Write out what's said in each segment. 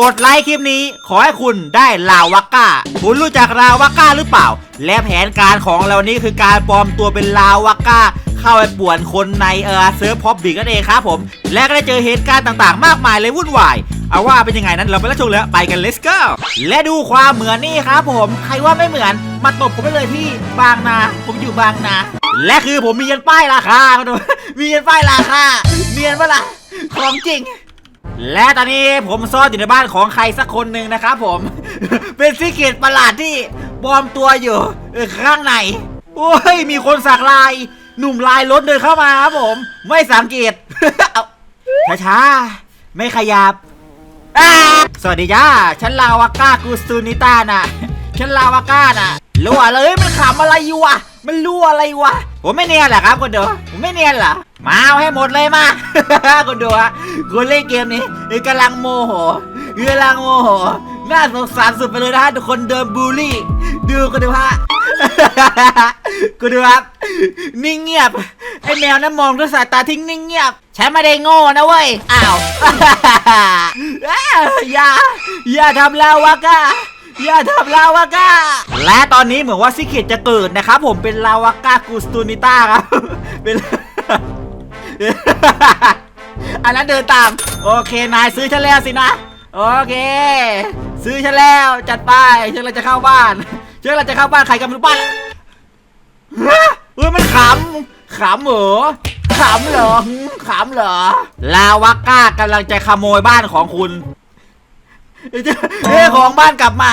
กดไลค์คลิปนี้ขอให้คุณได้ลาวาก้า คุณรู้จักลาวาก้าหรือเปล่า และแผนการของเรานี้คือการปลอมตัวเป็นลาวาก้า เข้าไปป่วนคนในเออเซิร์ฟพอบบิกนั่นเองครับผม และก็ได้เจอเหตุการณ์ต่างๆ มากมายเลยวุ่นวายเอาว่าเป็นยังไงนั้นเราไปรับชมเลยไปกัน let's go และดูความเหมือนนี่ครับผม ใครว่าไม่เหมือนมาตบผมไปเลยที่บางนา ผมอยู่บางนา และคือผมมีเงินป้ายราคามาดูมีเงินป้ายราคาเนียนปะล่ะของจริง และตอนนี้ผมซ่อนอยู่ในบ้านของใครสักคนหนึ่งนะครับผม เป็นซีเกตประหลาดที่ปลอมตัวอยู่ข้างในโอ้ยมีคนสักลาย หนุ่มลายรถเดินเข้ามาครับผม ไม่สังเกตเอาช้าๆไม่ขยับสวัสดีจ้าฉันลาวาก้ากูสตูนิต้าน่ะฉันลาวาก้าน่ะรั่วเลยมันขำอะไรอยู่วะมันรั่วอะไรวะผมไม่เนียนเหรอครับคนดูผมไม่เนียนเหรอ มาเอาให้หมดเลยมาคนดูฮะคนเล่นเกมนี้กำลังโมโหกำลังโมโหน่าสงสารสุดไปเลยนะฮะทุกคนเดินบูลลี่ ดูกันดูฮะกูดูครับ นิ่งเงียบ ไอแมวนั้นมองด้วยสายตาทิ้งนิ่งเงียบ ฉันไม่ได้โง่นะเว้ย อ้าวอ้าวอย่า อย่าทำลาวาก้าอย่าทำลาวาก้าและตอนนี้เหมือนว่าซิกเกตจะเกิดนะครับผมเป็นลาวาก้ากูสตูนิต้าครับ เป็น อันนั้นเดินตาม โอเคนายซื้อฉันแล้วสินะ โอเค ซื้อฉันแล้วจัดไปฉันเราจะเข้าบ้านฉันเราจะเข้าบ้านใครกันไม่รู้บ้านฮะเฮ้ยมันขำขำเหรอขำเหรอขำเหรอ ลาวาก้ากำลังจะขโมยบ้านของคุณเฮ้ของบ้านกลับมา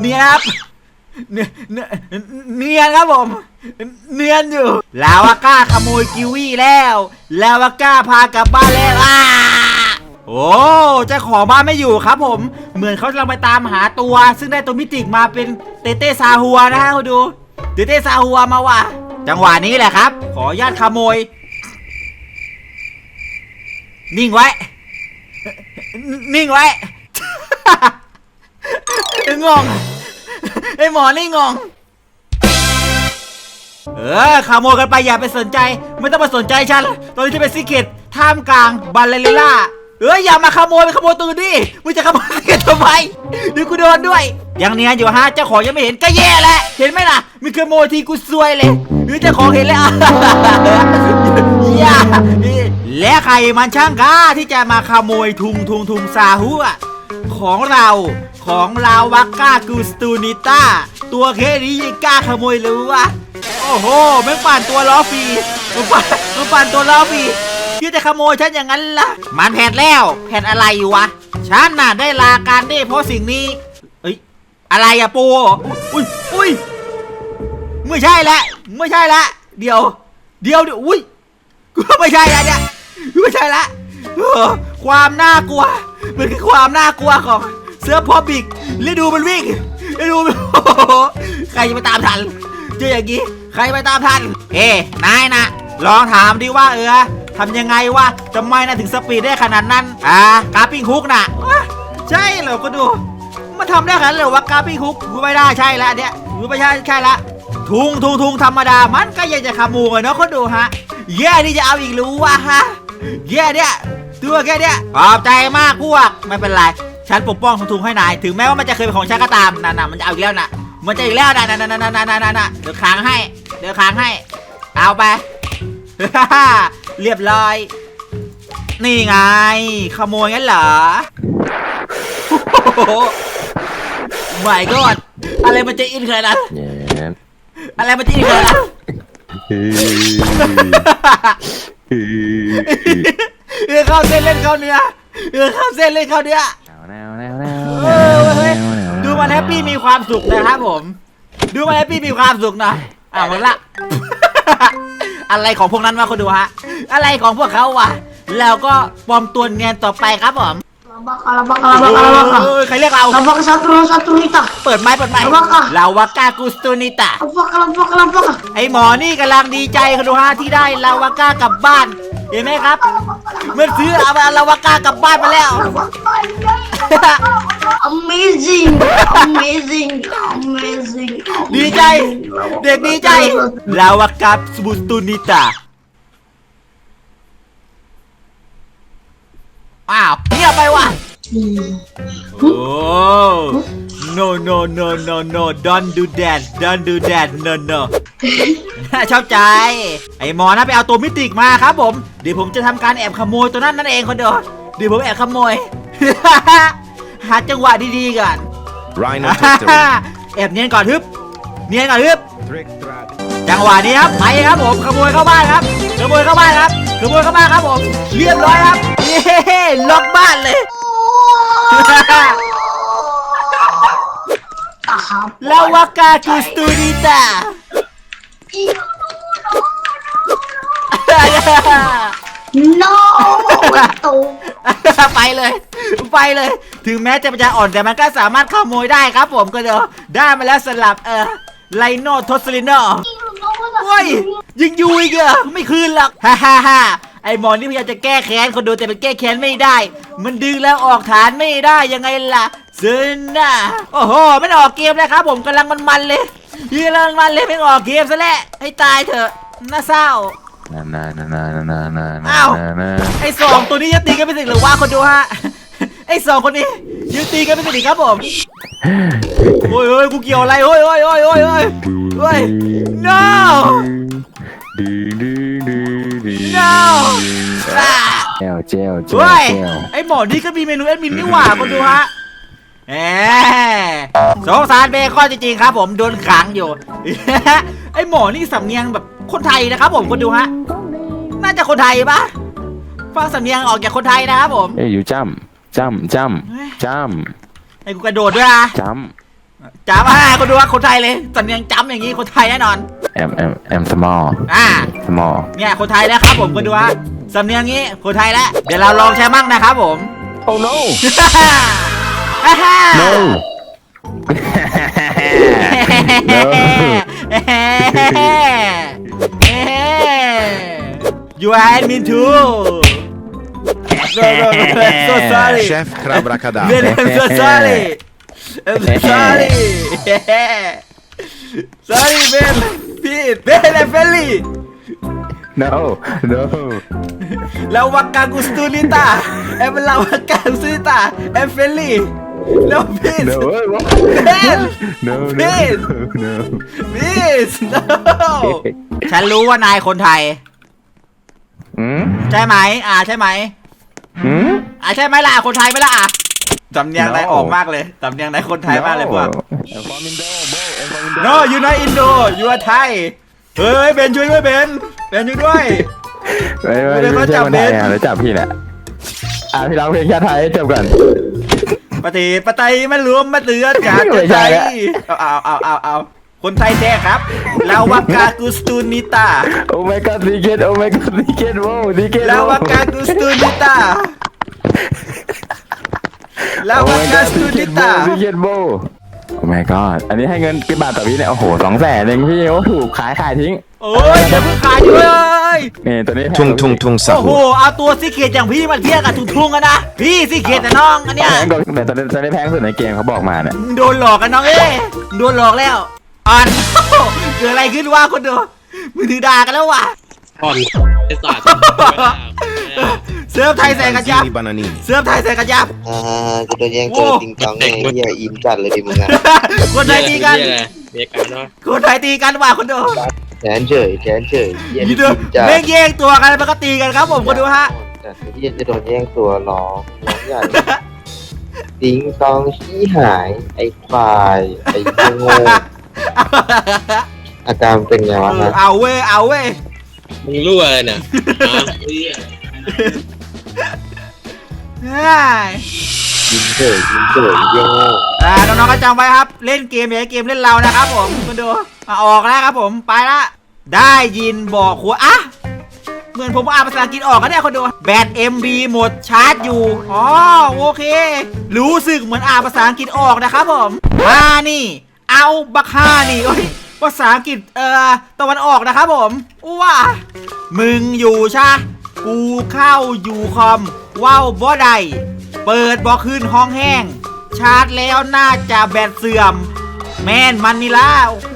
เนียบ เนียเนียเนียนครับผม เนียนอยู่ ลาวาก้าขโมยกิวี่แล้ว ลาวาก้าพากลับบ้านแล้วอ้าโอ้เจ้าของบ้านไม่อยู่ครับผม เหมือนเขากำลังไปตามหาตัว ซึ่งได้ตัวมิติกมาเป็นเตเต้ซาฮัวนะฮะคุณดู เตเต้ซาฮัวมาว่ะ จังหวะนี้แหละครับ ขอญาตขโมย นิ่งไว้ นิ่งไว้ งง ไอหมอนี่งง เออขโมยกันไปอย่าไปสนใจ ไม่ต้องมาสนใจฉัน ตอนนี้จะเป็นซิกเกตท่ามกลางบัลเลริล่าเอ้ยอย่ามาขโมยไปขโมยตื่นดิมึงจะขโมยกเกตทำไมเดี๋ยวกูโดนด้วยยังเนียนอยู่ฮะเจ้าของยังไม่เห็นก็แย่แหละเห็นไหมล่ะมีขโมยทีกูซวยเลย หรือเจ้าของเห็นแล้วอย่าและใครมันช่างกล้าที่จะมาขโมยทุงทุงทุงซาหัวของเรา ของเราวักก้ากูสตูนิต้า ตัวแค่นี้ยังกล้าขโมยหรือวะ โอ้โหแม่งปั่นตัวล้อฟรีมันปั่นมันปั่นตัวล้อฟรีที่จะขโมยฉันอย่างนั้นล่ะ มันแผนแล้ว แผนอะไรอยู่วะ ฉันน่ะได้ลาการได้เพราะสิ่งนี้ เอ้ย อะไรอะปูอุ้ยอุ้ยไม่ใช่ละไม่ใช่ละ เดี๋ยว เดี๋ยวเดี๋ยวอุ้ยกูไม่ใช่ละเนี่ยไม่ใช่ละความน่ากลัวมันคือความน่ากลัวของ เสื้อพอบิกแล้วดูมันวิ่งแล้วดูมันใครจะไปตามทัน เจออย่างงี้ใครไปตามทัน เอ้นายนะลองถามดิว่าเออทำยังไงวะทำไมนะถึงสปีดได้ขนาดนั้น อ่ากราปิ้งฮุกน่ะวะใช่เหรอก็ดูมันทำได้ขนาดนั้นเหรอวะกราปิ้งฮุกกูไม่ได้ใช่ละเนี่ยกูไม่ใช่ใช่ละทุงทุงทุงธรรมดา มันก็ยังจะขโมยเนาะคนดูฮะแย่นี่จะเอาอีกรู้วะฮะแย่เนี่ยตัวแค่เนี้ยขอบใจมากพวกไม่เป็นไร ฉันปกป้องสมทุงให้นาย ถึงแม้ว่ามันจะเคยเป็นของฉันก็ตามนั่ะน่ะมันจะเอาอีกแล้วน่ะ มันจะอีกแล้วน่ะน่ะน่ะน่ะน่ะน่ะน่ะเดี๋ยวค้างให้ เดี๋ยวค้างให้ เอาไป เรียบร้อย นี่ไง ขโมยงั้นเหรอหมายก็อะไรมันจะอินขนาดนั้นอะไรมันจะอินขนาดนั้นเออเข้าเส้นเล่นเข้าเนื้อเออเข้าเส้นเล่นเข้าเนื้อ เออเฮ้ยดูมันแฮปปี้มีความสุขนะครับผม ดูมันแฮปปี้มีความสุขนะอะหมดละ อะไรของพวกนั้นวะคนดูฮะ อะไรของพวกเขาวะแล้วก็ปลอมตัวเนียนต่อไปครับผม Labak, labak, labak, labak. เออใครเรียกเรา Labaka satu satu nita. เปิดไม้เปิดไม้เอาวะค่ะ ลาวากากุสตูนิตะ Labaka, labaka, labaka. ไอหมอนี่กำลังดีใจคุณดูฮะที่ได้ลาวาก้ากลับบ้าน เห็นไหมครับมันซื้อเอาลาวาก้ากลับบ้านมาแล้ว Amazing, amazing, amazing. ดีใจ เด็กดีใจ ลาวากับสบูสตูนิตาอ้าวเงียบไปว่ะ โอ้ no no no no no don't do that don't do that no no ชอบใจ ไอ้หมอนะไปเอาตัวมิติกมาครับผม เดี๋ยวผมจะทำการแอบขโมยตัวนั้นนั่นเองคนเดียวเดี๋ยวผมแอบขโมย หาจังหวะดีๆก่อน Rhino took the แอบเนียนก่อนฮึบเนียนก่อนฮึบ trick trap. จังหวะนี้ครับไปครับผมขโมยเข้าบ้านครับขโมยเข้าบ้านครับขโมยเข้าบ้านครับผมเรียบร้อยครับเย้ล็อกบ้านเลยอะครับลาวากาคูสตูดิตา no ตูไปเลย ไปเลย ถึงแม้จะปัญญาอ่อนแต่มันก็สามารถขโมยได้ครับผมก็เดี๋ยวได้มาแล้วสลับเออไลโนทอสลินอโอ้ยยิงยูอีกเหรอไม่คืนหรอกฮ่าฮ่าฮ่าไอหมอนี่พยายามจะแก้แค้นคนดูแต่มันแก้แค้นไม่ได้ มันดึงแล้วออกฐานไม่ได้ยังไงล่ะซึนน่ะโอ้โหไม่ออกเกมแล้วครับผมกำลังมันๆเลยกำลังมันเลยไม่ออกเกมซะแล้วให้ตายเถอะน่าเศร้า นานานานานานานาอ้าว นาไอ้สองตัวนี้ยังตีกันไม่สิหรือว่าคนดูฮะ ไอ้สองคนนี้ยังตีกันไม่สิครับผมโอ้ยโอ้ยกูเกี่ยวอะไรโอ้ยโอ้ยโอ้ยโอ้ยโอ้ยโอ้ย no ดึงดึงดึงดึง no อ่าเจลเจลเจลเฮ้ยเจลไอ้หมอนี่ก็มีเมนูแอดมินนี่หว่าคนดูฮะแหมสงสารเบคอนจริงๆครับผมโดนขังอยู่ ไอ้หมอนี่สำเนียงแบบ คนไทยนะครับผมคนดูฮะ น่าจะคนไทยปะฟังสำเนียงออกจากคนไทยนะครับผม เอ้ยอยู่จ้ำจ้ำจ้ำจ้ไอ้กูกระโดดด้วยอะำจ้จ้ำอะคนดูว่าคนไทยเลยสำเนียงจำอย่างนี้คนไทยแน่นอนำแอมแอมแอมสมอลอ่า สมอลเนี่ยคนไทยแล้วครับผมคนดูว่าสำเนียงนี้คนไทยแล้วเดี๋ยวเราลองใช้มั่งนะครับผม โอ้ no ฮ่าฮ่า no You are admin too No no no I'm so sorry Chef Crabrakadabra. Ben I'm so sorry I'm so sorry Sorry Ben พี่ Ben I'm friendly no no ลาวากากุสตูลิตาเอ็มลาวากากุสตูลิตาเอ็มเฟลลี่แล้วพีส no เบน no no Ben no พีส no ฉันรู้ว่านายคนไทยอืมใช่ไหม อ่า ใช่ไหมอืมอ่าใช่ไหมล่ะ คนไทยไหมล่ะอะสำเนียงนายออกมากเลยสำเนียงนายคนไทยมากเลยพวก I'm from Indo bro I'm from Indo no you not Indo you are Thai เฮ้ยเบนช่วยด้วยเบนเบนช่วยด้วย ไม่ไม่เดี๋ยวไม่เขาใช่จับคนไทยเบนอะแล้วจับพี่แหละอะพี่ร้องเพลงชาติไทยให้จบก่อน ปฏิปไตยมันรวมมาเตือนจากไม่ใจใช่แล้วเอาเอาเอาเอาเอาคนไทยแท้ครับลาวากากุสตูนิตาโอ้ my god ดีเกตโอ้ my god ดีเกตโว้ดีเกตลาวากากุสตูนิตาลาวากาสตูนิตาดีเกตโว้ โอ้ my god อันนี้ให้เงินกี่บาทต่อพี่เนี่ย โอ้โหสองแสนเองพี่โอ้ถูกขายขายทิ้งโอ้ยอย่าเพิ่งขายอยู่เลย นี่ตัวนี้แพง Tung tung tung โอ้โห sahur. เอาตัวซีเกตอย่างพี่มาเทียบกับทุงทุงกันนะ พี่ซีเกตแต่น้องอันเนี้ยแพงกว่าแต่ตัวนี้ตัวนี้แพงสุดในเกมเขาบอกมาเนี่ย โดนหลอกกันน้องเอ้ยโดนหลอกแล้วอ่อนเกิดอะไรขึ้นวะคนดูมือถือด่ากันแล้ววะ ก่อนไอ้สัตว์ เซิร์ฟไทยใส่กันยับ Banzini bananini. เซิร์ฟไทยใส่กันยับ อ่ากูโดนแย่งเจอติงตองไงเหี้ยอินจัดเลยดิมึงอะคนไทยตีกันเรียกกันเนาะคนไทยตีกันว่ะคนดูแขนเฉยแขนเฉยเหี้ยยีอินเดอจัดไม่แย่งตัวกันมันก็ตีกันครับ ผมคนดูฮะจัดเหี้ยจะโดนแย่งตัวน้องน้องใหญ่ติงตองขี้หาย ไอ้ควายไอ้เหี้ยโง่อาการเป็นไงวะเออฮะเอาเว้ยเอาเว้ยมึงรั่วเลยเนี่ยฮะ เหี้ยเฮ้ยยินเฉยยินเฉยเหี้ยโง่อ่าน้องๆก็จำไว้ครับ เล่นเกมอย่าให้เกมเล่นเรานะครับผมคุณดูอะออกแล้วครับผมไปละได้ยินบอกหัวอะเหมือนผมอ่านภาษาอังกฤษออกนะเนี่ยคนดูแบต MB หมดชาร์จอยู่อ๋อโอเค รู้สึกเหมือนอ่านภาษาอังกฤษออกนะครับผมมานี่ เอาบักฮานี่โอ้ยภาษาอังกฤษเอ่อตะวันออกนะครับผมว้ามึงอยู่ชะ กูเข้าอยู่คอมว้าวบ่ได้เปิดบ่ขึ้นห้องแห้ง ชาร์จแล้วน่าจะแบตเสื่อม แม่นมันนี่ล่ะโอ้โห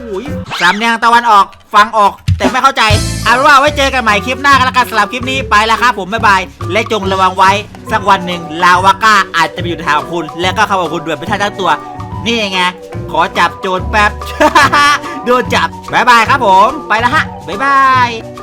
สามแนงตะวันออกฟังออก แต่ไม่เข้าใจเอาเป็นว่าไว้เจอกันใหม่คลิปหน้ากันแล้วกันสำหรับคลิปนี้ไปแล้วครับผมบ๊ายบาย และจงระวังไว้ สักวันหนึ่งลาวาก้าอาจจะไปอยู่ในทางของคุณ และก็เข้ากับคุณด้วยเป็นท่าทั้งตัว นี่ไงขอจับโจรแป๊บ โดนจับบ๊ายบายครับผม ไปแล้วฮะบ๊ายบาย